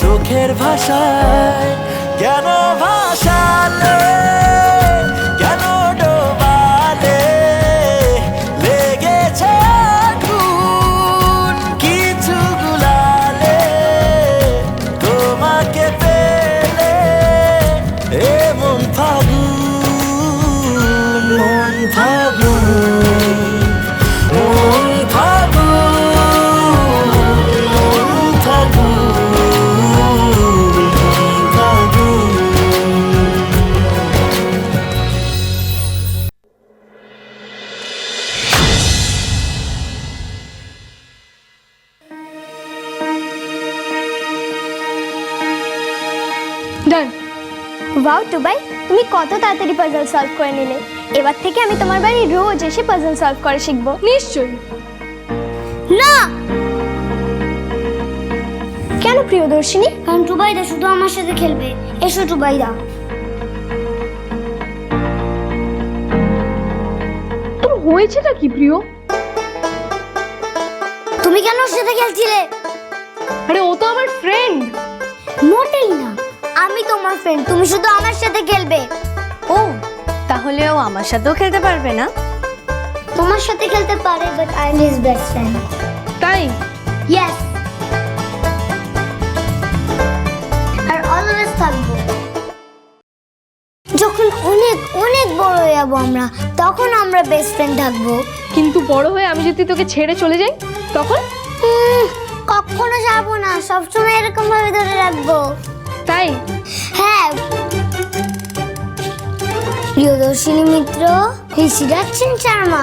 চোখের ভাষায়, কেন ভাষালে কেন ডোবালে? লেগেছে কিছু গুলালে। তোমাকে পেলে এমন ফাগুন, মন ফাগুন ডান ওয়াও টুবাই তুমি কত তাড়াতাড়ি পাজল সলভ করে নিলে? এবার থেকে আমি তোমার বাড়ি রোজ এসে পাজল সলভ করে শিখব। নিশ্চয়ই। না! কেন প্রিয়দর্শিনী? কারণ টুবাইদা শুধু আমার সাথে খেলবে। এসো টুবাইদা। তোর হয়েছেটা কি প্রিয়? তুমি কেন ওর সাথে খেলছিলে? আরে ও তো আমার ফ্রেন্ড মোটেই না। আমি তোমার ফ্রেন্ড তুমি শুধু আমার সাথে খেলবে। ও তাহলে ও আমার সাথেও খেলতে পারবে না? তোমার সাথে খেলতে পারে but I am his best friend তাই? ইয়েস আর অলওয়েজ থাকব। যখন অনেক অনেক বড় হয়ে যাব আমরা তখন আমরা বেস্ট ফ্রেন্ড থাকব। কিন্তু বড় হয়ে আমি যদি তোকে ছেড়ে চলে যাই তখন? কখনো যাব না সবসময় এরকম ভাবে ধরে রাখব। তাই? হ্যাঁ। প্রিয়দর্শিনী মিত্র হিসি রাখছেন শর্মা